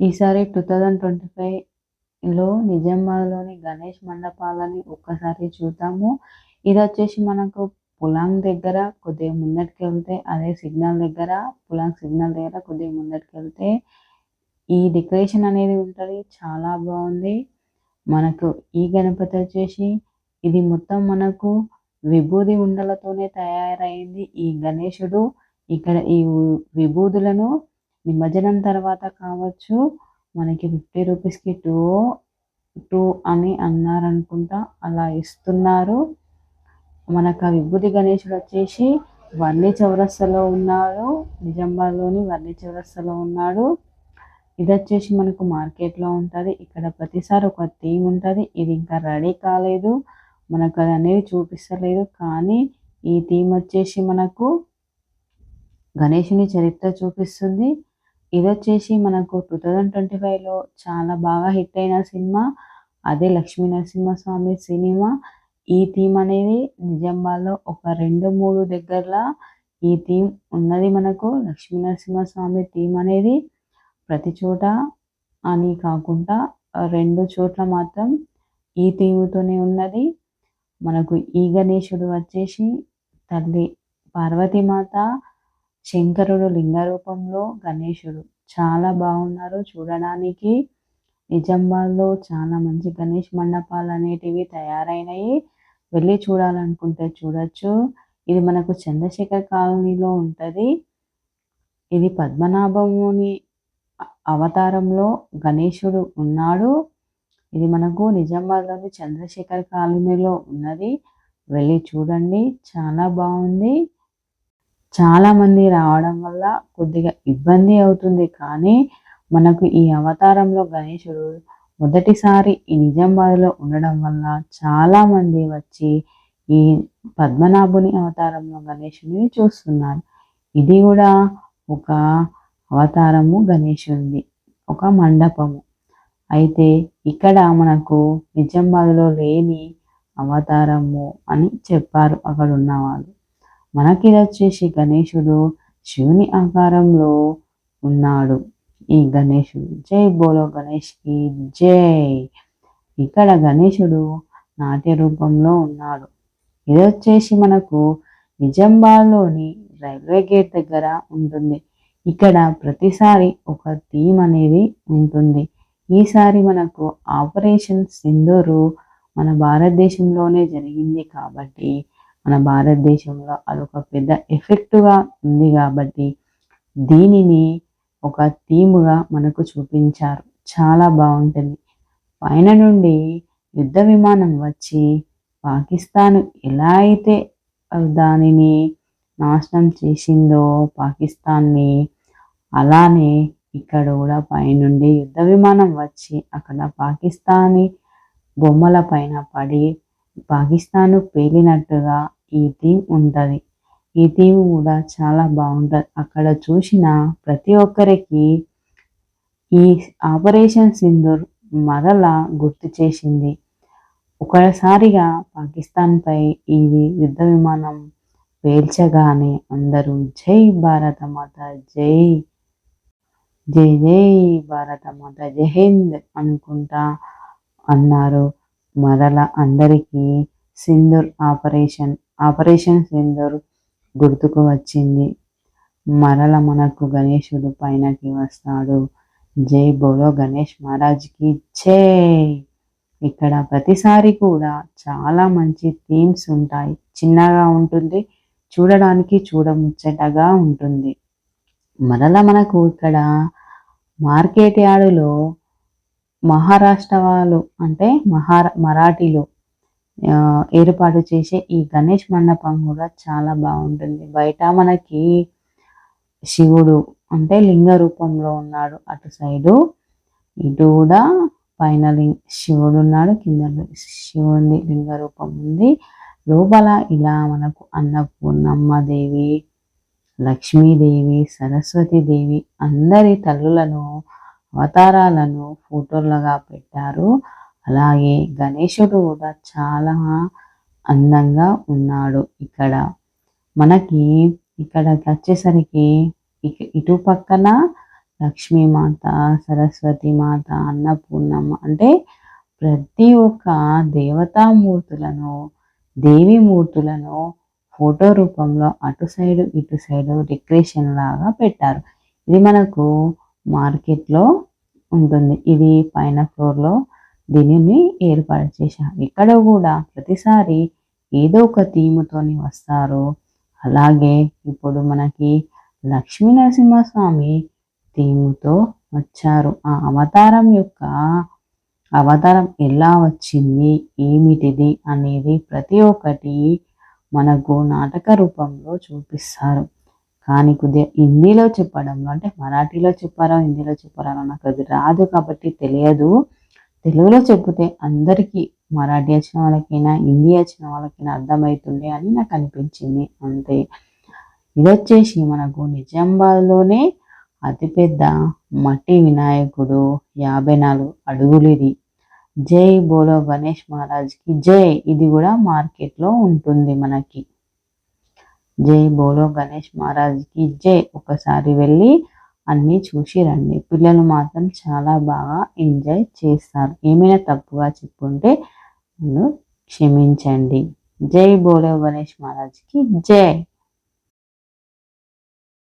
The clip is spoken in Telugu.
ఈసారి టూ థౌజండ్ ట్వంటీ ఫైవ్లో నిజామాబాద్లోని గణేష్ మండపాలని ఒక్కసారి చూద్దాము. ఇది వచ్చేసి మనకు పొలం దగ్గర కొద్దిగా ముందటికి వెళ్తే అదే సిగ్నల్ దగ్గర పొలం సిగ్నల్ దగ్గర కొద్దిగా ముందటికి వెళ్తే ఈ డెకరేషన్ అనేది ఉంటుంది. చాలా బాగుంది. మనకు ఈ గణపతి వచ్చేసి ఇది మొత్తం మనకు విభూది ఉండలతోనే తయారైంది ఈ గణేశుడు ఇక్కడ ఈ విభూదులను నిమజ్జనం తర్వాత కావచ్చు మనకి ఫిఫ్టీ రూపీస్కి టూ టూ అని అన్నారనుకుంటా అలా ఇస్తున్నారు. మనకు ఆ విభూతి గణేశుడు వచ్చేసి వర్ణి చౌరస్తలో ఉన్నాడు నిజామాబాద్లోని వర్ణి చౌరస్తలో ఉన్నాడు. ఇది వచ్చేసి మనకు మార్కెట్లో ఉంటుంది. ఇక్కడ ప్రతిసారి ఒక థీమ్ ఉంటుంది. ఇది ఇంకా రెడీ కాలేదు. మనకు అది అనేది చూపిస్తలేదు. కానీ ఈ థీమ్ వచ్చేసి మనకు గణేషుని చరిత్ర చూపిస్తుంది. ఇది వచ్చేసి మనకు టూ థౌజండ్ ట్వంటీ ఫైవ్లో చాలా బాగా హిట్ అయిన సినిమా. అదే లక్ష్మీ నరసింహస్వామి సినిమా. ఈ థీమ్ అనేది నిజామాబాద్లో ఒక రెండు మూడు దగ్గరలో ఈ థీమ్ ఉన్నది మనకు. లక్ష్మీ నరసింహస్వామి థీమ్ అనేది ప్రతి చోట అని కాకుండా రెండు చోట్ల మాత్రం ఈ థీమ్తోనే ఉన్నది. మనకు ఈ గణేశుడు వచ్చేసి తల్లి పార్వతీమాత శంకరుడు లింగ రూపంలో గణేశుడు. చాలా బాగున్నారు చూడడానికి. నిజామాబాద్లో చాలా మంచి గణేష్ మండపాలు అనేటివి తయారైనవి వెళ్ళి చూడాలనుకుంటే చూడొచ్చు. ఇది మనకు చంద్రశేఖర్ కాలనీలో ఉంటుంది. ఇది పద్మనాభముని అవతారంలో గణేశుడు ఉన్నాడు. ఇది మనకు నిజామాబాద్లోని చంద్రశేఖర్ కాలనీలో ఉన్నది. వెళ్ళి చూడండి. చాలా బాగుంది. చాలామంది రావడం వల్ల కొద్దిగా ఇబ్బంది అవుతుంది. కానీ మనకు ఈ అవతారంలో గణేశుడు మొదటిసారి ఈ నిజామాబాద్లో ఉండడం వల్ల చాలామంది వచ్చి ఈ పద్మనాభుని అవతారంలో గణేశుని చూస్తున్నారు. ఇది కూడా ఒక అవతారము గణేశునిది ఒక మండపము. అయితే ఇక్కడ మనకు నిజామాబాద్లో లేని అవతారము అని చెప్పారు అక్కడ ఉన్నవాళ్ళు మనకి ఇది వచ్చేసి గణేశుడు శివుని ఆకారంలో ఉన్నాడు. ఈ గణేశుడు జై బోలో గణేష్కి జై. ఇక్కడ గణేశుడు నాట్య రూపంలో ఉన్నాడు. ఇది వచ్చేసి మనకు నిజామాబాద్లోని రైల్వే గేట్ దగ్గర ఉంటుంది. ఇక్కడ ప్రతిసారి ఒక థీమ్ అనేది ఉంటుంది. ఈసారి మనకు ఆపరేషన్ సింధూరు మన భారతదేశంలోనే జరిగింది కాబట్టి మన భారతదేశంలో అదొక పెద్ద ఎఫెక్ట్గా ఉంది కాబట్టి దీనిని ఒక థీముగా మనకు చూపించారు. చాలా బాగుంటుంది. పైన నుండి యుద్ధ విమానం వచ్చి పాకిస్తాన్ ఎలా అయితే దానిని నాశనం చేసిందో పాకిస్తాన్ని అలానే ఇక్కడ కూడా పైనుండి యుద్ధ విమానం వచ్చి అక్కడ పాకిస్తానీ బొమ్మల పైన పడి పాకిస్తాన్ పేలినట్టుగా ఈ థీమ్ ఉంటుంది. ఈ థీమ్ కూడా చాలా బాగుంటుంది. అక్కడ చూసిన ప్రతి ఒక్కరికి ఈ ఆపరేషన్ సింధూర్ మరలా గుర్తు చేసింది. ఒకసారిగా పాకిస్తాన్పై ఇది యుద్ధ విమానం పేల్చగానే అందరూ జై భారత మాత జై జై జై భారత మాత జై హింద్ అనుకుంటా అన్నారు. మరల అందరికీ సింధూర్ ఆపరేషన్ ఆపరేషన్ సింధూర్ గుర్తుకు వచ్చింది. మరల మనకు గణేశుడు పైనకి వస్తాడు. జై బోలో గణేష్ మహారాజ్కి జై! ఇక్కడ ప్రతిసారి కూడా చాలా మంచి థీమ్స్ ఉంటాయి. చిన్నగా ఉంటుంది చూడడానికి చూడముచ్చటగా ఉంటుంది. మరల మనకు ఇక్కడ మార్కెట్ యార్డులో మహారాష్ట్ర వాళ్ళు అంటే మహారా మరాఠీలు ఏర్పాటు చేసే ఈ గణేష్ మండపం కూడా చాలా బాగుంటుంది. బయట మనకి శివుడు అంటే లింగ రూపంలో ఉన్నాడు అటు సైడు. ఇటు కూడా పైన లింగ శివుడు ఉన్నాడు కింద శివుడి లింగ రూపం ఉంది. లోపల ఇలా మనకు అన్నపూర్ణమ్మ దేవి లక్ష్మీదేవి సరస్వతీదేవి అందరి తల్లులను అవతారాలను ఫోటోలుగా పెట్టారు. అలాగే గణేశుడు కూడా చాలా అందంగా ఉన్నాడు ఇక్కడ. మనకి ఇక్కడ వచ్చేసరికి ఇటు పక్కన లక్ష్మీమాత సరస్వతి మాత అన్నపూర్ణమ్మ అంటే ప్రతి ఒక్క దేవతామూర్తులను దేవి మూర్తులను ఫోటో రూపంలో అటు సైడు ఇటు సైడు డెకరేషన్ లాగా పెట్టారు. ఇది మనకు మార్కెట్లో ఉంటుంది. ఇది పైన ఫ్లోర్లో దీనిని ఏర్పాటు చేశారు. ఇక్కడ కూడా ప్రతిసారి ఏదో ఒక థీమ్తోని వస్తారు. అలాగే ఇప్పుడు మనకి లక్ష్మీ నరసింహస్వామి థీముతో వచ్చారు. ఆ అవతారం యొక్క అవతారం ఎలా వచ్చింది ఏమిటిది అనేది ప్రతి ఒక్కటి మనకు నాటక రూపంలో చూపిస్తారు. కానీ కొద్దిగా హిందీలో చెప్పడంలో అంటే మరాఠీలో చెప్పారో హిందీలో చెప్పారో నాకు అది రాదు కాబట్టి తెలియదు. తెలుగులో చెప్తే అందరికీ మరాఠీ వచ్చిన వాళ్ళకైనా హిందీ వచ్చిన వాళ్ళకైనా అర్థమవుతుండే అని నాకు అనిపించింది. అంతే. ఇది వచ్చేసి మనకు నిజామాబాద్లోనే అతిపెద్ద మట్టి వినాయకుడు యాభై నాలుగు అడుగులు ఇది. జై బోలో గణేష్ మహారాజ్కి జై. ఇది కూడా మార్కెట్లో ఉంటుంది మనకి. జై బోలో గణేష్ మహారాజ్కి జై. ఒకసారి వెళ్ళి అన్నీ చూసి రండి. పిల్లలు మాత్రం చాలా బాగా ఎంజాయ్ చేస్తారు. ఏమైనా తప్పుగా చెప్పుంటే నన్ను క్షమించండి. జై బోలో గణేష్ మహారాజ్కి జై.